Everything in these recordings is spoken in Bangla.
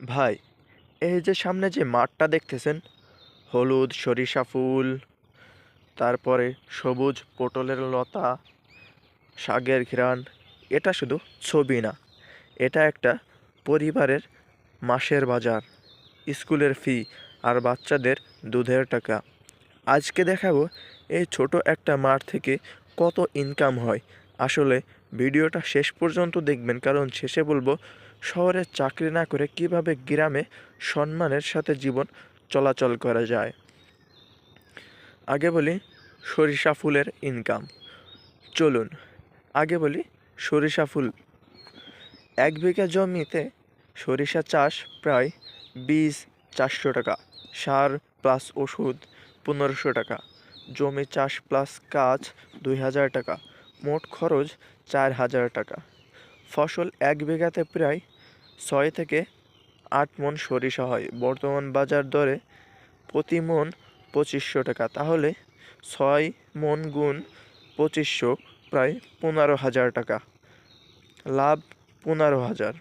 ভাই, এই যে সামনে যে মাঠটা দেখতেছেন, হলুদ সরিষা ফুল, তারপরে সবুজ পটলের লতা, শাকের ঘ্রাণ, এটা শুধু ছবি না, এটা একটা পরিবারের মাসের বাজার, স্কুলের ফি আর বাচ্চাদের দুধের টাকা। আজকে দেখাবো এই ছোট একটা মাঠ থেকে কত ইনকাম হয়। আসলে ভিডিওটা শেষ পর্যন্ত দেখবেন, কারণ শেষে বলব শহরে চাকরি না করে কীভাবে গ্রামে সম্মানের সাথে জীবন চলাচল করা যায়? আগে বলি, সরিষা ফুলের ইনকাম চলুন, আগে বলি, সরিষা ফুল। এক বিঘা জমিতে সরিষা চাষ প্রায় বিশ, চারশো টাকা। সার প্লাস ওষুধ পনেরোশো টাকা। জমি চাষ প্লাস কাজ দুই হাজার টাকা। মোট খরচ চার হাজার টাকা। ফসল এক বিঘাতে প্রায় ছয় থেকে আট মন সরিষা হয়। বর্তমান বাজার দরে প্রতি মন পঁচিশশো টাকা। তাহলে ছয় মন গুণ পঁচিশশো প্রায় পনেরো হাজার টাকা। লাভ পনেরো হাজার।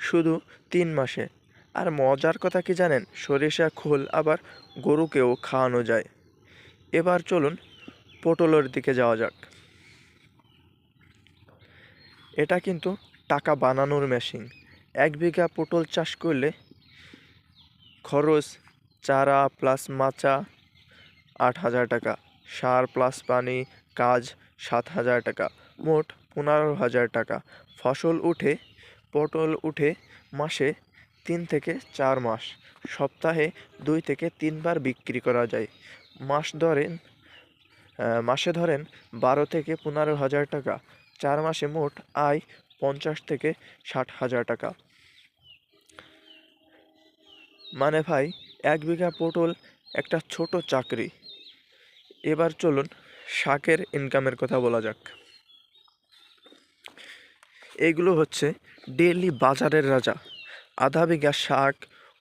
শুধু তিন মাসে। আর মজার কথা কি জানেন? সরিষা, খোল আবার গরুকেও খাওয়ানো যায়। এবার চলুন পটলের দিকে যাওয়া যাক। এটা কিন্তু টাকা বানানোর মেশিন এক বিঘা পটল চাষ করলে খরচ চারা প্লাস মাচা আট হাজার টাকা সার প্লাস পানি কাজ সাত হাজার টাকা মোট পনেরো হাজার টাকা। ফসল উঠে পটল উঠে মাসে তিন থেকে চার মাস সপ্তাহে দুই থেকে তিনবার বিক্রি করা যায়। মাস আহ, মাসে ধরেন বারো থেকে পনেরো হাজার টাকা। চার মাসে মোট আয় পঞ্চাশ থেকে ষাট হাজার টাকা। মানে ভাই, এক বিঘা পটল একটা ছোট চাকরি। এবার চলুন শাকের ইনকামের কথা বলা যাক। এইগুলো হচ্ছে ডেলি বাজারের রাজা। আধা বিঘা শাক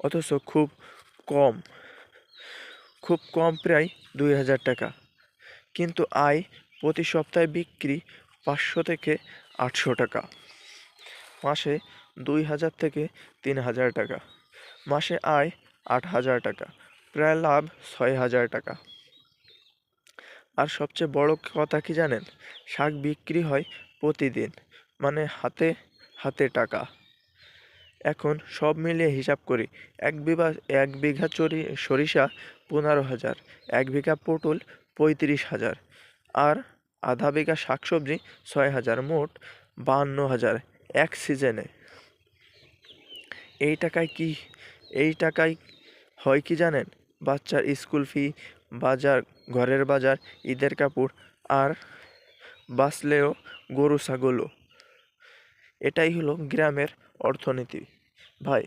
অথচ খুব কম। খুব কম প্রায় দুই হাজার টাকা। কিন্তু আয় প্রতি সপ্তাহে বিক্রি পাঁচশো থেকে আটশো টাকা। মাসে দুই হাজার থেকে তিন হাজার টাকা। মাসে আয় আট হাজার টাকা, প্রায় লাভ ছয় হাজার টাকা। আর সবচেয়ে বড় কথা কি জানেন? শাক বিক্রি হয় প্রতিদিন মানে হাতে হাতে টাকা। এখন সব মিলিয়ে হিসাব করি, এক বিঘা এক বিঘা চরি, সরিষা পনেরো হাজার, এক বিঘা পটল পঁয়ত্রিশ হাজার। আর আধা বিঘা শাকসবজি ছয় হাজার, মোট বাহান্ন হাজার এক সিজনে। এই টাকায় কি, এই টাকায় হয় কি জানেন? বাচ্চার স্কুল ফি, বাজার, ঘরের বাজার, ঈদের কাপড়, আর বাঁচলেও গরু ছাগলও এটাই হলো গ্রামের অর্থনীতি। ভাই,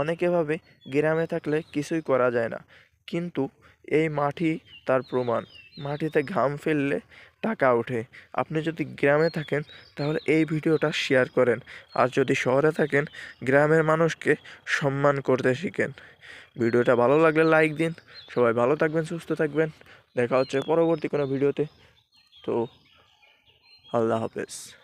অনেকে ভাবে গ্রামে থাকলে কিছুই করা যায় না। কিন্তু এই মাটি তার প্রমাণ। মাটিতে ঘাম ফেললে টাকা ওঠে। আপনি যদি গ্রামে থাকেন, তাহলে এই ভিডিওটা শেয়ার করেন। আর যদি শহরে থাকেন, গ্রামের মানুষকে সম্মান করতে শিখেন। ভিডিওটা ভালো লাগলে লাইক দিন। সবাই ভালো থাকবেন, সুস্থ থাকবেন। দেখা হচ্ছে পরবর্তী কোনো ভিডিওতে। তো, আল্লাহ হাফেজ।